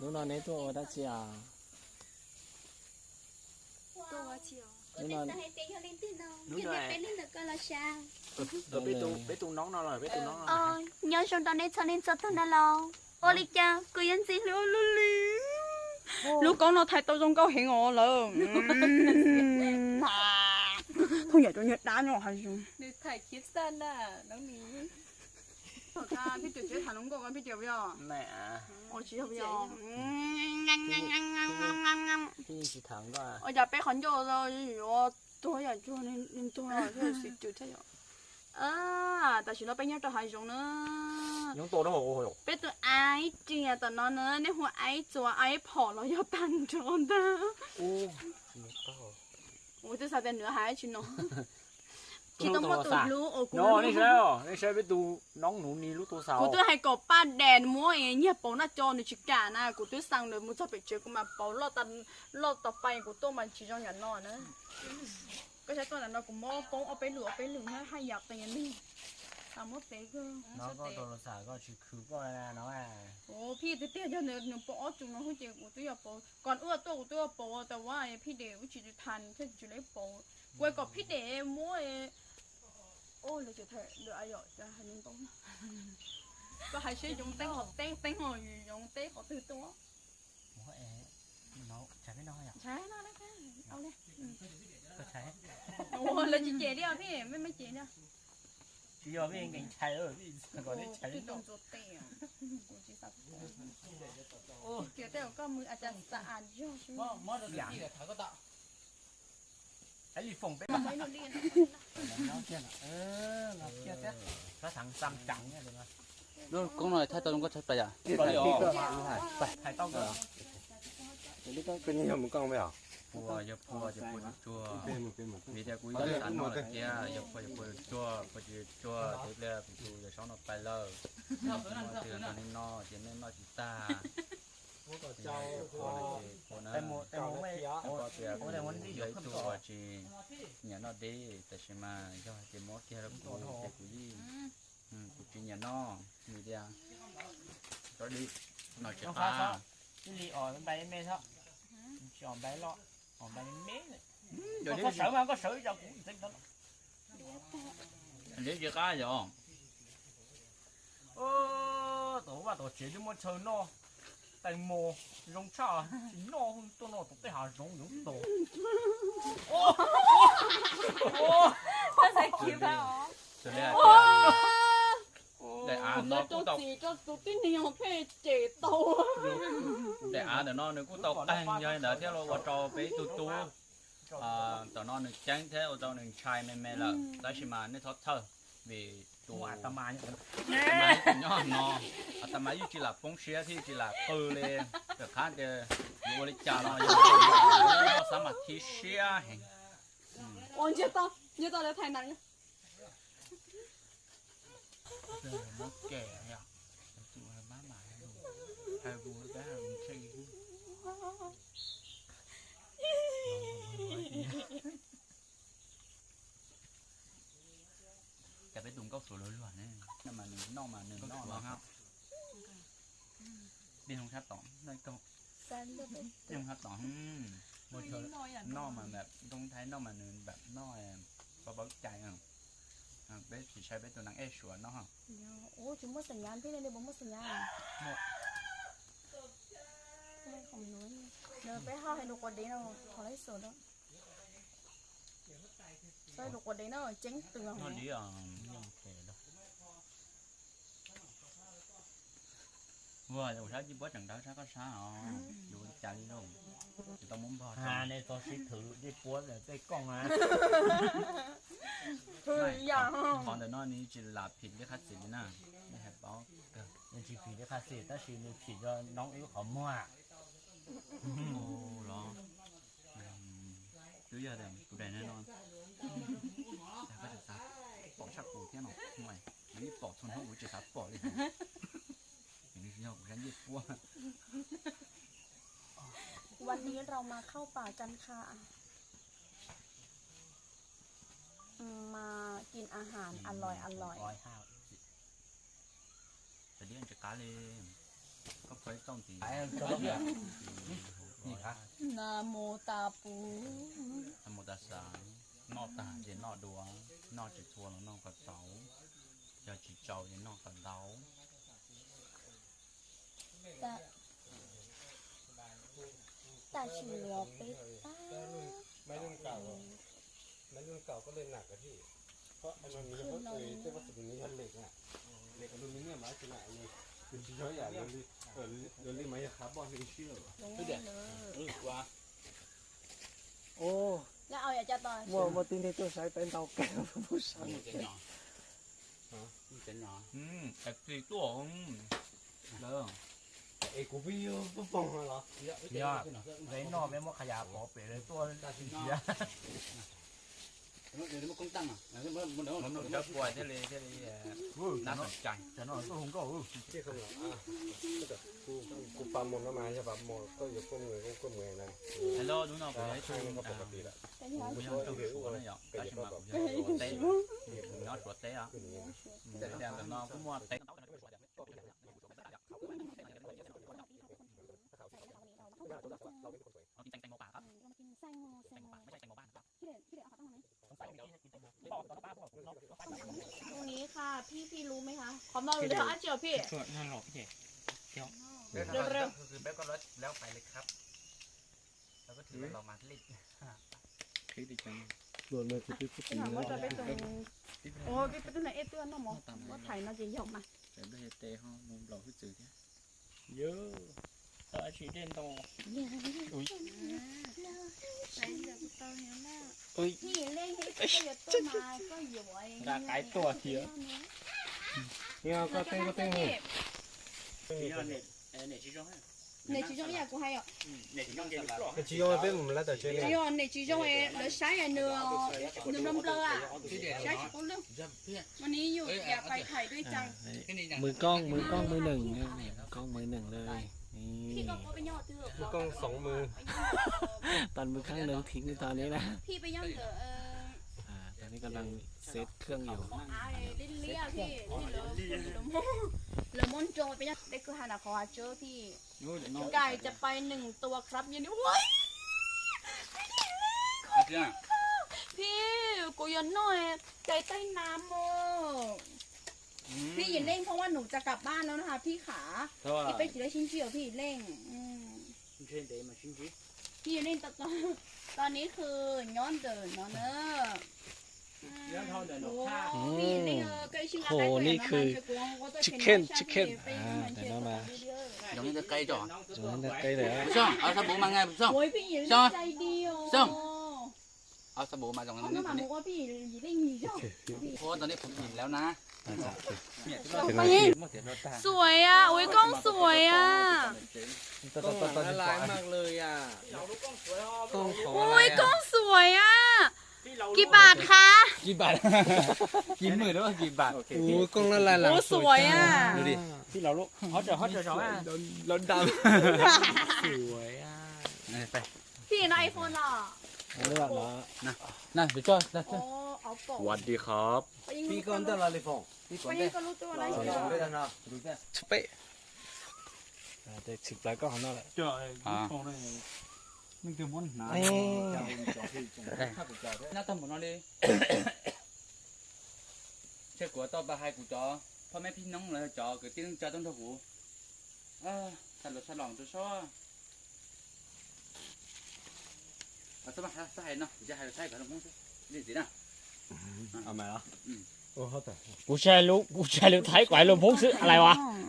lúc nào nấy tôi đã chị à. Tôi chị à. Lúc nào lúc nào rồi biết tu biết tu nón nó rồi biết tu nón rồi ờ nhớ xong tao nấy cho nên cho tao nó lo ô li cha cứ yên gì luôn luôn li lúc con nó thấy tôi trong câu hiện ngộ lờ thôi giờ tôi nhớ đá nó hay dùng thầy kiếp sân à nó nghĩ Cả biết chơi thằng lông con biết chơi bây. Mẹ. Ôi chị bây giờ. Ngâm ngâm ngâm ngâm ngâm ngâm ngâm. Chị chị thằng đó. Ôi giờ bé khẩn cho rồi, yo tôi giờ cho nên nên tôi giờ cho chị chơi thế rồi. À, ta chỉ nói bé nhớ cho hai giống nữa. Nhóm tôi nó hồ hồ. Bé tôi ai chị à, tại nó nữa, nếu hồ ai cho ai bỏ nó yo tan cho đó. Ô, mệt quá. Ôi tôi sao tên nữa hai chị nó. Chỉ Lúc tao tôi có là tụi sao? lú ở của nó đi sao đi sao bên tu nón nụ ni lúc tu của sao tôi hay có ba đèn mua ấy nhỉ bố nó cho nó chỉ cả na của tôi sang rồi mua cho bị chơi của mà bố lo tao lo tao bay của tôi mà chỉ cho nhà nó nữa cái trái con là nó cũng mua bố ở bên lửa ở bên lửa hay hay giặt tiền đi tao mua té cơ nó có đồ xả có chỉ khử coi là nó à. โอ้พี่เตี้ยๆจะเนื้อเนื้อปอจุงน้องเจ้ากูตัวอย่าปอก่อนเอื้อตัวกูตัวปอแต่ว่าพี่เดวิจิตทันแค่จุดเล็กปอกวยกับพี่เดมัวโอ้เลยจะเถอะเดี๋ยวอายุจะให้นุ่งตรงก็ให้ช่วยยงเต้งหอเต้งเต้งหออยู่ยงเต้งหอตื่นตัว Ủa ế, nó chả biết nói à? ใช่น่ารักเอาเลย Có cháy. โอ้เล ô là chỉ thể được ai rồi cho hai nhân tốn có hai sĩ dùng tên học tên ngồi hồi dùng tên có từ tố mua ế nó chả biết nói à chả nó đấy cái ông đây có chả Ủa, là chị chị đi à phe mấy mấy chị nữa chỉ có mấy anh chạy ở còn đi chạy đồng chỗ tiền cũng chỉ sắp ô kiểu tên có mưa à chẳng sao ăn chứ mà mà được gì là thở có tạo ấy phòng bếp nó thằng xăm chẳng nha được rồi luôn cũng nói thay tôi không có à? chất bây giờ đi rồi phải phải tao rồi cái nhiều một con mấy à chua. Nhập chua nhập chua chua vì thế cuối giờ ăn nó là kia nhập chua nhập chua chua chua tiếp theo thì chua giờ sau nó phải lơ nó từ nó nên nó chỉ nên nó chỉ ta. Em muốn em muốn em muốn đi dưới chua Ừ. Ừ. nó đi tại sao mà do thì mốt kia lắm cô cái của gì? Ừ. Của chị nhà nó người ta có đi nó chỉ pha cái ly ở bên bay mê thôi chọn bay lọ, ở bay mê có sợ mà có sợ cho cũng tính đó nếu chưa có rồi ô tổ ba tổ chỉ chúng muốn chơi nó Tại mồ, rong cha, chỉ nó không tôi nó tới hà rong giống tổ. ta sẽ kiếm vào. Rồi đây để ăn nó cũng tao chỉ cho tụi tin nhiều phê chế tàu để ăn để nó nó cũng tao ăn như là theo lo trò bé tu tu à tao nó nó tránh thế ở tao nó chai mê mê là đó chỉ mà nó thoát thở vì tu Tụi à tà mà nhỉ. mà nhỏ nó à tao mà chỉ là phong xe thì chỉ là cơ lên được khác để vô lấy cha nó nó sao mà thi xe hình ôi chết tao chết tao đã thay nặng giờ cái bé tùng có số lớn luôn nè nhưng mà đừng no mà đừng no mà không đi không hát tỏng đây câu Sao được vậy? đi không hát tỏng một chỗ no màแบบต้องthấy no mà đừng แบบ no บะบะใจอ่ะอ่ะbé chỉใช้béตัวนังเอชวนเนาะ Ủa, chúng mấtสัญญาณพี่เลยเนี่ยผมmấtสัญญาณ Một. ไม่ของหนูเนี่ยเดี๋ยวไปห้าให้ลูกกว่าดีเนาะขอไล่สดเนาะใส่ลูกกว่าดีเนาะเจ๊งตึง nó อ่ะ đi ở nhông kề đó vừa rồi sao chỉ bớt chẳng đó sao có sao dù đi chạy đi đâu thì tao muốn bỏ À, này tôi sẽ thử đi cuốn là cái con à. เฮ้ยอย่า còn để nó ní chỉ là thịt cái khách gì nè để hẹp báo Nên chỉ phí cho khá xỉ, ta chỉ nên phí cho nóng yếu khó mua à. ô lo cứ giờ để tụi này nó sao có được sao bỏ sắc cổ thế nào ngoài mấy bỏ thôn hậu với chỉ ยกแขนยิบปัววันนี้เรามาเข้าป่ากันค่ะมากินอาหารอร่อยอร่อยร้อยห้าสิเดี๋ยวจะกาเลยก็เคยต้องตีไอ้ตัวเนี้ยะนาโมตาปูนรโมตาสายนอกตาเดี๋ยวนอดวงนอจิตทวงแล้วนอกระเต๋าจย่จิตเจ้าเยวนอกระเต๋า ตาตาชิเหลือไปตาไม้รุ่นเก่าอะไม้รุ่นเก่าก็เลยหนักอะพี่ เพราะไอ้มันมีเฉพาะไอ้เจ้าวัสดุนี้ชั้นเหล็กอะเหล็กอลูมิเนียมมาขนาดนี้เป็นชิ้นย่อยอย่างเลยเออเรื่องไม้คาร์บอนเป็นเชื่อมเออว่าโอ้แล้วเอาอย่าจะต่อยว่าว่าตีนี้ตัวใช้เป็นเตาแก๊สผู้ชายเจ๋งหรอเจ๋งหรออืมแต่สี่ตัวอืมเลิก เอกกูไปยืมปุ๊บปองเหรอเยอะเลยอะเรนนอไม่มดขยะปอเปเลยตัวเสียเดี๋ยวมันคงตั้งอะเดี๋ยวมึงจะป่วยได้เลยได้เลยน่าสนใจแต่นอนตัวหงก็อู้เจ๊คนเหรอกูกูปั๊มมนต์มาใช่ป่ะมนก็อยู่ก้มเงยก้มเงยนั่นฮัลโหลดูหน่อยไปช่วยมก็ปกติแหละก่ยัแต้องหัวนั่นอย่างก็จะมาเต้นน็อตหัวเต้อะแต่แต่นอนกูมัวเต้น ผู้เราเราไม่เป็นคนสวยเอากินแตงโมป่าครับเรามากินแตงโมแตงโมป่าไม่ใช่แตงโมบ้านครับพี่เด็ดพี่เด็ดเอาขาตั้งไหมต้องใส่ที่กินแตงโมบอกตอนป้าบอกเราตรงนี้ค่ะ พี่พี่รู้ไหมคะขอมองดูเดี๋ยวอันเจียวพี่นั่นหรอพี่เดี๋ยวเร็วๆคือแป๊บก็รถแล้วไปเลยครับเราก็ถือว่าเรามาคลิกคลิกอีกครั้งโดนเลยคือพี่พูดถึงว่าจะไปตรงโอ้พี่ไปตรงไหนเอตัวน้องหมอว่าถ่ายน่าจะยอมมาแต่ได้เตะห้องมุมเอาพี่จืดเนี่ยเยอะ sợ chỉ đen đồ ui ui là cái tổ thì á nhưng có tên có tên này này chỉ trong nhà của hay ạ này chỉ trong cái mình là tờ chơi này rồi này chỉ trong cái đỡ sáng là nửa nửa năm lơ à sáng chỉ con lơ mà ní nhiều nhà phải thải đôi chăng mười con mười con mười nừng con, mười nừng เลย พี่นี่ก็ไปย่อเตือมือกล้องสองมือ ตอนมือข้างหนึ่งทิ้งในตอนนี้นะพี่ไปย่อเตือเอออ่าตอนนี้กำลังเซตเครื่องอยู่อ่าเล่นเลี้ยพี่ที่เหลือเหลือมอนเหลือมอนโจไปย่อเด็กคือหันขอเจอพี่ไก่จะไปหนึ่งตัวครับยันนี้โอ้ย这样，พี่กูยันหน่อยไก่ใต้น้ำโม พี่อยิาเร่งเพราะว่าหนูจะกลับบ้านแล้วนะคะ พี่ขาอีกไปกี่ได้ชิ้นเจียวพี่เร่งอืมพี่อย่าเร่งตอนตอนนี้คือย้อนเดินนอนเนอะโอ้พี่เร่งเออกล้ชิ้นละโหนี่คือ chicken กว้าเดี๋ยวเรามา giống như cái cây rồi ตรงนั้นใกลเลยว xong ở sao bố mang ngay xong โอ้ยพี่อย่าเงใจอ้ xong เอาสบู่มาจากนั้นนี่นี่โอ้ตอนนี้ผมหินแล้วนะนี่สวยอะโอ้ยกล้องสวยอะกล้องหลังลายมากเลยอะโอ้ยกล้องสวยอะกี่บาทคะกี่บาทกี่หมื่นหรือว่ากี่บาทโอ้ยกล้องละลายหลัสวยอะดูดิที่เราลุกฮอตเจอฮอตเจอสองอะร้อนดำสวยอะไปพี่นไอโฟนหรอ เลือกนะนะนะไปจ้อยนะจ้อยสวัสดีครับปีก่อนตลาดเลยฟงปีก่อนได้ชุบไปเด็กสิบปลายก็หันหน้าเลยจ้อยฟงได้มึงจะม้วนหนาน่าทำหมดเลยเช็คกัวต่อไปให้กูจอพ่อแม่พี่น้องเลยจอเกิดติ้งจอต้องทกูเออสลดสลองจะชอบ เอาสมัครใส่เนาะจะให้ใส่กับน้องมุ้งนี่สินะเอาไหมล่ะโอ้เขาแต่ กูแชร์ลูกกูแชร์ลูกไทยกว่าลูกพงซื้ออะไรวะอืม